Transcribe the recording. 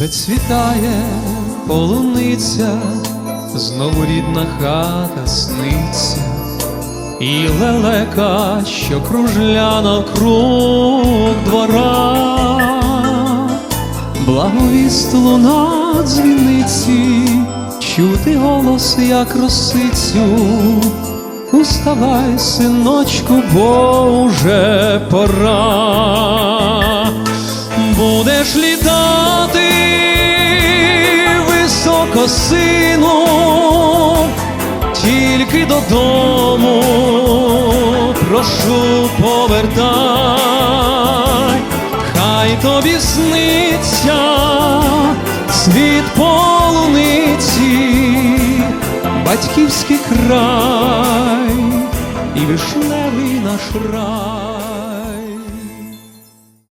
Зацвітає полуниця, знову рідна хата сниться, і лелека, що кружля навкруг двора, благовіст луна дзвіниці, чути голос, як росицю. Уставай, синочку, бо уже пора. Будеш літати високо, сину, тільки додому, прошу повертай, тобі сниться світ полуниці, батьківський край і вишневий наш рай.